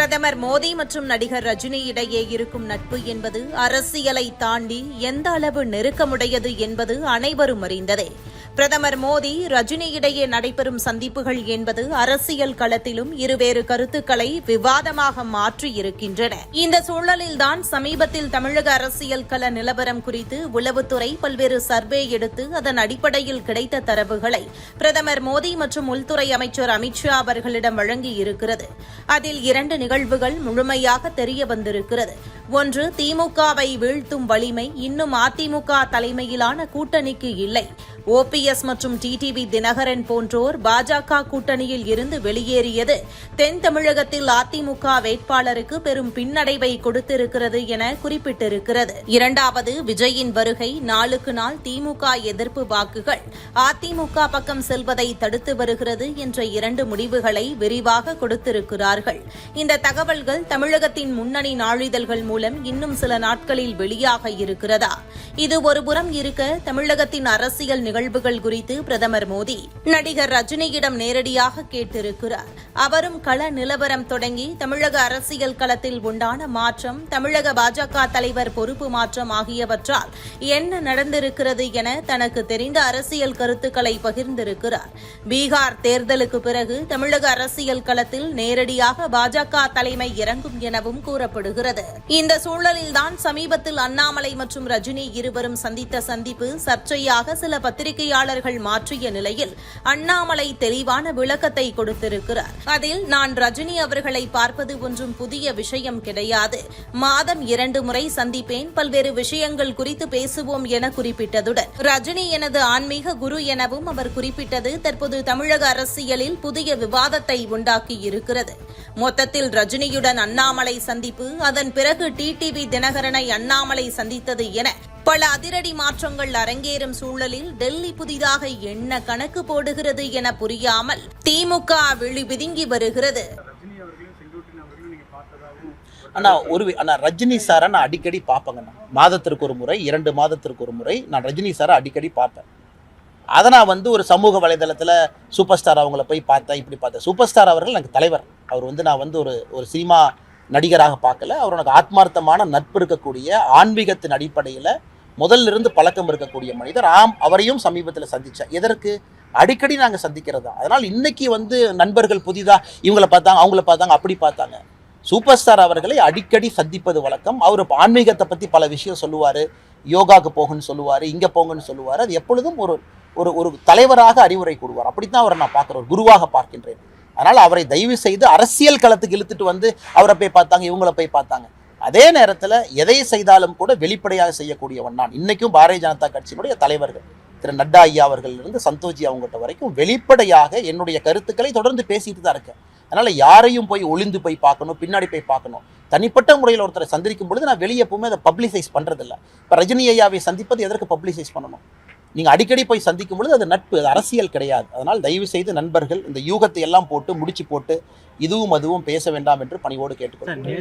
பிரதமர் மோடி மற்றும் நடிகர் ரஜினி இடையே இருக்கும் நட்பு என்பது அரசியலை தாண்டி எந்த அளவு நெருக்கமுடையது என்பது அனைவரும் அறிந்ததே. பிரதமர் மோடி ரஜினியிடையே நடைபெறும் சந்திப்புகள் என்பது அரசியல் களத்திலும் இருவேறு கருத்துக்களை விவாதமாக மாற்றியிருக்கின்றன இந்த சூழலில்தான் சமீபத்தில் தமிழக அரசியல் கள நிலவரம் குறித்து உளவுத்துறை பல்வேறு சர்வே எடுத்து அதன் அடிப்படையில் கிடைத்த தரவுகளை பிரதமர் மோடி மற்றும் உள்துறை அமைச்சர் அமித்ஷா அவர்களிடம் வழங்கியிருக்கிறது. அதில் இரண்டு நிகழ்வுகள் முழுமையாக தெரிய வந்திருக்கிறது. ஒன்று திமுகவை வீழ்த்தும் வலிமை இன்னும் அதிமுக தலைமையிலான கூட்டணிக்கு இல்லை. ஓபிஎஸ் மற்றும் டிடிவி தினகரன் போன்றோர் பாஜக கூட்டணியில் இருந்து வெளியேறியது. தென் தமிழகத்தில் அதிமுக வேட்பாளருக்கு பெரும் பின்னடைவை கொடுத்திருக்கிறது என குறிப்பிட்டிருக்கிறது. இரண்டாவது விஜயின் வருகை நாளுக்கு நாள் திமுக எதிர்ப்பு வாக்குகள். அதிமுக பக்கம் செல்வதை தடுத்து வருகிறது என்ற இரண்டு முடிவுகளை விரிவாக கொடுத்திருக்கிறார்கள். இந்த தகவல்கள் தமிழகத்தின் முன்னணி நாளிதழ்கள் மூலம் மூலம் இன்னும் சில நாட்களில் வெளியாக இருக்கிறதா? இது ஒருபுறம் இருக்க தமிழகத்தின் அரசியல் நிகழ்வுகள் குறித்து பிரதமர் மோடி நடிகர் ரஜினியிடம் நேரடியாக கேட்டிருக்கிறார். அவரும் கள நிலவரம் தொடங்கி தமிழக அரசியல் களத்தில் உண்டான மாற்றம் தமிழக பாஜக தலைவர் பொறுப்பு மாற்றம் ஆகியவற்றால் என்ன நடந்திருக்கிறது என தனக்கு தெரிந்த அரசியல் கருத்துக்களை பகிர்ந்திருக்கிறார். பீகார் தேர்தலுக்கு பிறகு தமிழக அரசியல் களத்தில் நேரடியாக பாஜக தலைமை இறங்கும் எனவும் கூறப்படுகிறது. இந்த இந்த சூழலில்தான் சமீபத்தில் அண்ணாமலை மற்றும் ரஜினி இருவரும் சந்தித்த சந்திப்பு சர்ச்சையாக சில பத்திரிகையாளர்கள் மாற்றிய நிலையில் அண்ணாமலை தெளிவான விளக்கத்தை கொடுத்திருக்கிறார். அதில் நான் ரஜினி அவர்களை பார்ப்பது ஒன்றும் புதிய விஷயம் கிடையாது. மாதம் இரண்டு முறை சந்திப்பேன். பல்வேறு விஷயங்கள் குறித்து பேசுவோம் என குறிப்பிட்டதுடன் ரஜினி எனது ஆன்மீக குரு எனவும் அவர் குறிப்பிட்டது தற்போது தமிழக அரசியலில் புதிய விவாதத்தை உண்டாக்கியிருக்கிறது. மொத்தத்தில் ரஜினியுடன் அண்ணாமலை சந்திப்பு அதன் பிறகு டிடிவி தினகரனை அண்ணாமலை சந்தித்தது என பல அதிரடி மாற்றங்கள் அரங்கேறும் சூழலில் டெல்லி புதிதாக என்ன கணக்கு போடுகிறது என புரியாமல் திமுக விழி பிதுங்கி வருகிறது. ரஜினி அவர்களையும் செங்கோட்டையன் அவர்களையும் நீங்க பார்த்ததாகவும் அண்ணா ஒரு அண்ணா ரஜினி சாரை நான் அடிக்கடி பார்ப்பேங்கண்ணா மாதத்திற்கு ஒரு முறை இரண்டு மாதத்திற்கு ஒரு முறை நான் ரஜினி சாரை அடிக்கடி பார்ப்பேன். அதை நான் வந்து ஒரு சமூக வலைதளத்தில் சூப்பர் ஸ்டார் அவங்கள போய் பார்த்தேன் இப்படி பார்த்தேன். சூப்பர் ஸ்டார் அவர்கள் எனக்கு தலைவர். அவர் வந்து நான் வந்து ஒரு ஒரு சினிமா நடிகராக பார்க்கல. அவர் எனக்கு ஆத்மார்த்தமான நட்பு இருக்கக்கூடிய ஆன்மீகத்தின் அடிப்படையில் முதல்ல இருந்து பழக்கம் இருக்கக்கூடிய மனிதர். ஆம் அவரையும் சமீபத்தில் சந்தித்தேன் எதற்கு? அடிக்கடி நாங்கள் சந்திக்கிறதா அதனால் இன்னைக்கு வந்து நண்பர்கள் புதிதாக இவங்கள பார்த்தாங்க அவங்கள பார்த்தாங்க அப்படி பார்த்தாங்க. சூப்பர் ஸ்டார் அவர்களை அடிக்கடி சந்திப்பது வழக்கம். அவர் ஆன்மீகத்தை பற்றி பல விஷயம் சொல்லுவார். யோகாவுக்கு போகுன்னு சொல்லுவார் இங்கே போங்கன்னு சொல்லுவார். அது எப்பொழுதும் ஒரு ஒரு ஒரு தலைவராக அறிவுரை கூடுவார் அப்படித்தான் அவரை நான் பார்க்குறேன் குருவாக பார்க்கின்றேன். அதனால் அவரை தயவு செய்து அரசியல் களத்துக்கு இழுத்துட்டு வந்து அவரை போய் பார்த்தாங்க இவங்கள போய் பார்த்தாங்க. அதே நேரத்தில் எதை செய்தாலும் கூட வெளிப்படையாக செய்யக்கூடியவன் நான். இன்றைக்கும் பாரதிய ஜனதா கட்சியினுடைய தலைவர்கள் திரு நட்டா ஐயா அவர்களிலிருந்து சந்தோஷி அவங்ககிட்ட வரைக்கும் வெளிப்படையாக என்னுடைய கருத்துக்களை தொடர்ந்து பேசிட்டு தான் இருக்கேன். அதனால் யாரையும் போய் ஒளிந்து போய் பார்க்கணும் பின்னாடி போய் பார்க்கணும். தனிப்பட்ட முறையில் ஒருத்தரை சந்திக்கும் பொழுது நான் வெளியே எப்பவுமே அதை பப்ளிசைஸ் பண்ணுறதில்ல இப்போ ரஜினி ஐயாவை சந்திப்பது எதற்கு பப்ளிசைஸ் பண்ணணும்? நீங்கள் அடிக்கடி போய் சந்திக்கும் பொழுது அது நட்பு அது அரசியல் கிடையாது. அதனால் தயவு செய்து நண்பர்கள் இந்த யூகத்தை எல்லாம் போட்டு முடிச்சு போட்டு இதுவும் அதுவும் பேச வேண்டாம் என்று பணிவோடு கேட்டுக்கொள்கிறேன்.